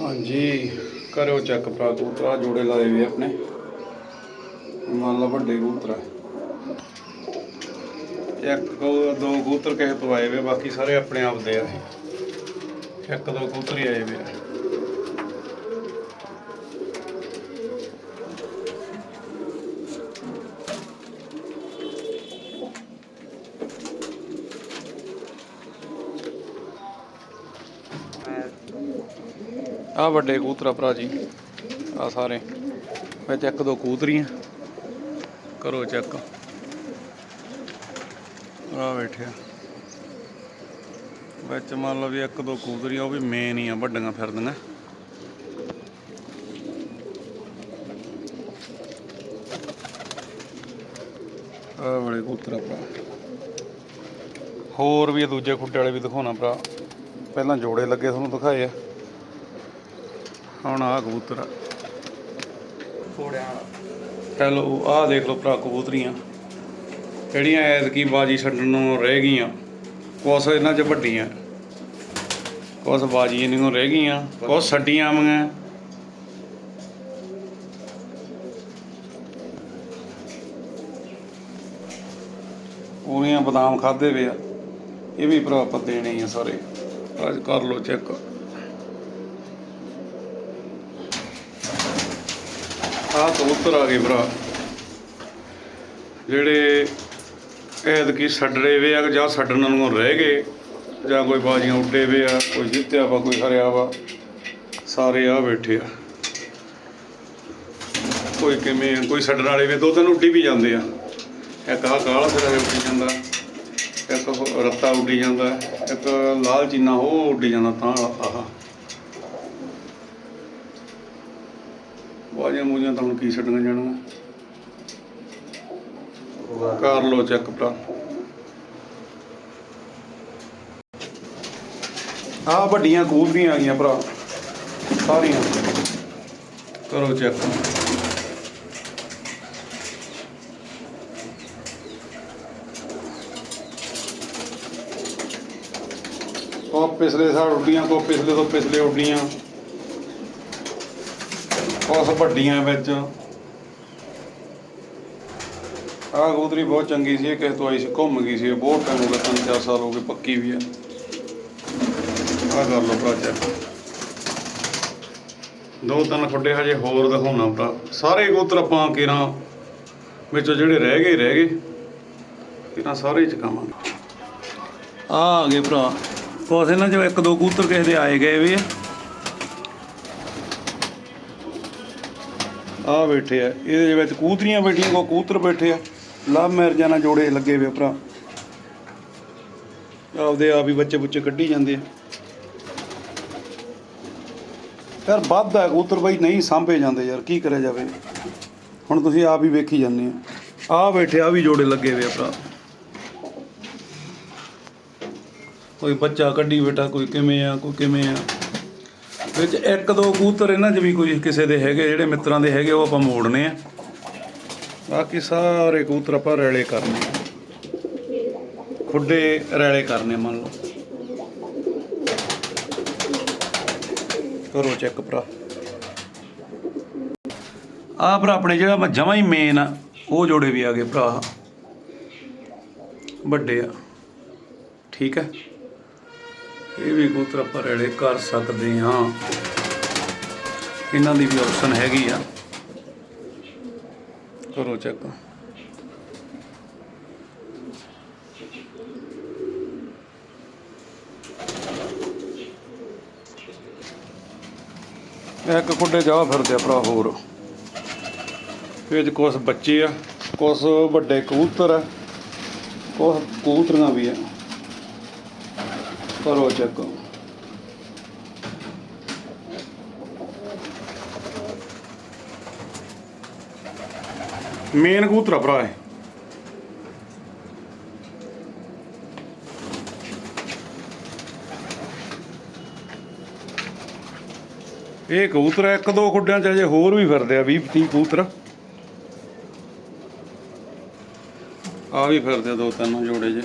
ਹਾਂਜੀ, ਕਰਿਓ ਚੈੱਕ ਭਰਾ ਕਬੂਤਰਾ ਜੋੜੇ ਲਾਏ ਵੀ ਆਪਣੇ। ਮੰਨ ਲਾ ਵੱਡੇ ਕਬੂਤਰ ਇੱਕ, ਦੋ ਕਬੂਤਰ ਕਿਸੇ ਤੋਂ ਆਏ ਵੇ ਬਾਕੀ ਸਾਰੇ ਆਪਣੇ ਆਪ ਦੇ ਆ। ਇੱਕ, ਦੋ ਕਬੂਤਰ ਹੀ ਆਏ ਵੇ ਆ। ਆ ਵੱਡੇ ਕੂਤਰਾ ਭਰਾ ਜੀ, ਆ ਸਾਰੇ। ਵਿੱਚ ਇੱਕ ਦੋ ਕੂਤਰੀਆਂ। ਕਰੋ ਚੈੱਕ। ਆ ਬੈਠਿਆ ਵਿੱਚ ਮੰਨ ਲਓ ਵੀ ਇੱਕ ਦੋ ਕੂਤਰੀਆਂ, ਉਹ ਵੀ ਮੇਨ ਹੀ ਆ, ਵੱਡੀਆਂ ਫਿਰਦੀਆਂ। ਆ ਬੜੇ ਕੂਤਰਾ ਭਰਾ। ਹੋਰ ਵੀ ਆ ਦੂਜੇ ਖੁੱਡੇ ਵਾਲੇ ਵੀ ਦਿਖਾਉਣਾ ਭਰਾ। ਪਹਿਲਾਂ ਜੋੜੇ ਲੱਗੇ, ਤੁਹਾਨੂੰ ਦਿਖਾਏ ਆ। ਹੁਣ ਆ ਕਬੂਤਰ ਆ। ਹੈਲੋ, ਆਹ ਦੇਖ ਲਓ ਭਰਾ ਕਬੂਤਰੀਆਂ। ਜਿਹੜੀਆਂ ਐਤਕੀ ਬਾਜੀ ਛੱਡਣ ਨੂੰ ਰਹਿ ਗਈਆਂ। ਕੁਛ ਇਹਨਾਂ 'ਚ ਵੱਡੀਆਂ। ਕੁਛ ਬਾਜੀ ਇਹਨਾਂ ਨੂੰ ਰਹਿ ਗਈਆਂ, ਕੁਛ ਛੱਡੀਆਂ ਆਵਾਂਗੀਆਂ ਪੂਰੀਆਂ ਬਦਾਮ ਖਾਦੇ ਵੇ ਆ। ਇਹ ਵੀ ਭਰਾ ਆਪਾਂ ਦੇਣੇ ਆ ਸਾਰੇ। ਅੱਜ ਕਰ ਲਓ ਚੈੱਕ। ਆਹ ਕਬੂਤਰ ਆ ਗਏ ਭਰਾ। ਜਿਹੜੇ ਐਤਕੀ ਛੱਡੜੇ ਵੇ ਆ ਜਾਂ ਛੱਡਣ ਨੂੰ ਰਹਿ ਗਏ ਜਾਂ ਕੋਈ ਬਾਜੀਆਂ ਉੱਡੇ ਵੇ ਆ ਕੋਈ ਜਿੱਤਿਆ ਵਾ ਕੋਈ ਹਰਿਆ ਵਾ ਸਾਰੇ ਆ ਬੈਠੇ ਆ। ਕੋਈ ਕਿਵੇਂ ਆ, ਕੋਈ ਛੱਡਣ ਵਾਲੇ ਵੀ ਦੋ ਤਿੰਨ ਉੱਡੀ ਵੀ ਜਾਂਦੇ ਆ। ਇੱਕ ਆਹ ਕਾਲਾ ਸਿਰਾ ਉੱਡੀ ਜਾਂਦਾ ਇੱਕ ਰੱਤਾ ਉੱਡੀ ਜਾਂਦਾ ਇੱਕ ਲਾਲ ਚੀਨਾ ਉਹ ਉੱਡੀ ਜਾਂਦਾ ਤਾਂ ਆਹ। ਬਾਜੀਆਂ ਮੂਜੀਆਂ ਤਾਂ ਹੁਣ ਕੀ ਛੱਡਣੀਆਂ ਜਾਣੀਆਂ? ਕਰ ਲੋ ਚੈੱਕ ਭਰਾ ਆ ਵੱਡੀਆਂ ਕਬੂਤਰੀਆਂ ਆ ਗਈਆਂ ਭਰਾ, ਸਾਰੀਆਂ। ਕਰੋ ਚੈੱਕ ਕੋ ਪਿਛਲੇ ਸਾਲ ਉੱਡੀਆਂ ਕੋ ਪਿਛਲੇ ਤੋਂ ਪਿਛਲੇ ਉੱਡੀਆਂ। ਉਸ ਵੱਡੀਆਂ ਵਿੱਚ। ਆਹ ਕਬੂਤਰੀ ਬਹੁਤ ਚੰਗੀ ਸੀ ਕਿਸੇ ਤੋਂ ਆਈ ਸੀ, ਘੁੰਮ ਗਈ ਸੀ ਬਹੁਤ ਟਾਈਮ ਹੋ ਗਿਆ, ਤਿੰਨ ਚਾਰ ਸਾਲ ਹੋ ਗਏ, ਪੱਕੀ ਵੀ ਆ ਆਹ ਕਰ ਲਓ ਭਰਾ ਚੈੱਕ ਦੋ ਤਿੰਨ ਖੁੱਡੇ ਹਜੇ ਹੋਰ ਦਿਖਾਉਣਾ ਭਰਾ। ਸਾਰੇ ਕਬੂਤਰ ਆਪਾਂ ਕਿਰਾਂ ਵਿੱਚੋਂ ਜਿਹੜੇ ਰਹਿ ਗਏ ਰਹਿ ਗਏ। ਕਿਰਾਂ ਸਾਰੇ ਚਕਾਵਾਂਗੇ। ਆ ਆ ਗਏ ਭਰਾ। ਕੁਛ ਇਹਨਾਂ ਚੋਂ ਇੱਕ ਦੋ ਕੂਤਰ ਕਿਸੇ ਦੇ ਆਏ ਗਏ ਵੀ ਆ। ਆ ਬੈਠੇ ਆ, ਇਹਦੇ ਵਿੱਚ ਕੂਤਰੀਆਂ ਬੈਠੀਆਂ, ਕੋ ਕੂਤਰ ਬੈਠੇ ਆ। ਲਵ ਮੈਰਜਾਂ ਨਾਲ ਜੋੜੇ ਲੱਗੇ ਵੇ ਭਰਾ। ਆਪਦੇ ਆਪ ਹੀ ਬੱਚੇ ਬੁੱਚੇ ਕੱਢੀ ਜਾਂਦੇ ਆ। ਯਾਰ ਵੱਧ ਆ ਕਬੂਤਰ ਬਾਈ, ਨਹੀਂ ਸਾਂਭੇ ਜਾਂਦੇ ਯਾਰ, ਕੀ ਕਰਿਆ ਜਾਵੇ। ਹੁਣ ਤੁਸੀਂ ਆਪ ਹੀ ਵੇਖੀ ਜਾਂਦੇ ਆ। ਆ ਬੈਠੇ ਆ ਵੀ ਜੋੜੇ ਲੱਗੇ ਵੇ ਭਰਾ। ਕੋਈ ਬੱਚਾ ਕੱਢੀ ਬੇਟਾ ਕੋਈ ਕਿਵੇਂ ਆ, ਕੋਈ ਕਿਵੇਂ ਆ। ਵਿੱਚ ਇੱਕ ਦੋ ਕਬੂਤਰ ਇਹਨਾਂ 'ਚ ਵੀ ਕੋਈ ਕਿਸੇ ਦੇ ਹੈਗੇ, ਜਿਹੜੇ ਮਿੱਤਰਾਂ ਦੇ ਹੈਗੇ, ਉਹ ਆਪਾਂ ਮੋੜਨੇ ਆ। ਬਾਕੀ ਸਾਰੇ ਕਬੂਤਰ ਆਪਾਂ ਰੈਲੇ ਕਰਨੇ ਖੁੱਡੇ ਰੈਲੇ ਕਰਨੇ ਮੰਨ ਲਓ। ਕਰੋ ਚੈੱਕ ਭਰਾ। ਆ ਭਰਾ ਆਪਣੇ ਜਿਹੜਾ ਜਮਾ ਹੀ ਮੇਨ ਆ, ਉਹ ਜੋੜੇ ਵੀ ਆ ਗਏ ਭਰਾ। ਵੱਡੇ ਆ। ਠੀਕ ਹੈ। ਇਹ ਵੀ ਕਬੂਤਰ ਆਪਾਂ ਰੈਲੇ ਕਰ ਸਕਦੇ ਹਾਂ। ਇਹਨਾਂ ਦੀ ਵੀ ਆਪਸ਼ਨ ਹੈਗੀ ਆ। ਕਰੋ ਚੈੱਕ ਇੱਕ ਕੁੱਡੇ ਜਾ ਫਿਰਦੇ ਆ ਭਰਾ ਹੋਰ। ਇਹ ਚ ਕੁਛ ਬੱਚੇ ਆ, ਕੁਛ ਵੱਡੇ ਕਬੂਤਰ ਆ, ਕੁਛ ਕਬੂਤਰੀਆਂ ਵੀ ਆ। ਕਰੋ ਚੈੱਕ। ਮੇਨ ਕਬੂਤਰ ਭਰਾ ਹੈ ਇਹ ਕਬੂਤਰ ਇੱਕ ਦੋ ਖੁੱਡਿਆਂ ਚ ਅਜੇ ਹੋਰ ਵੀ ਫਿਰਦੇ ਆ 20 30 ਕਬੂਤਰ। ਆ ਵੀ ਫਿਰਦੇ ਆ ਦੋ ਤਿੰਨ ਜੋੜੇ ਜੇ।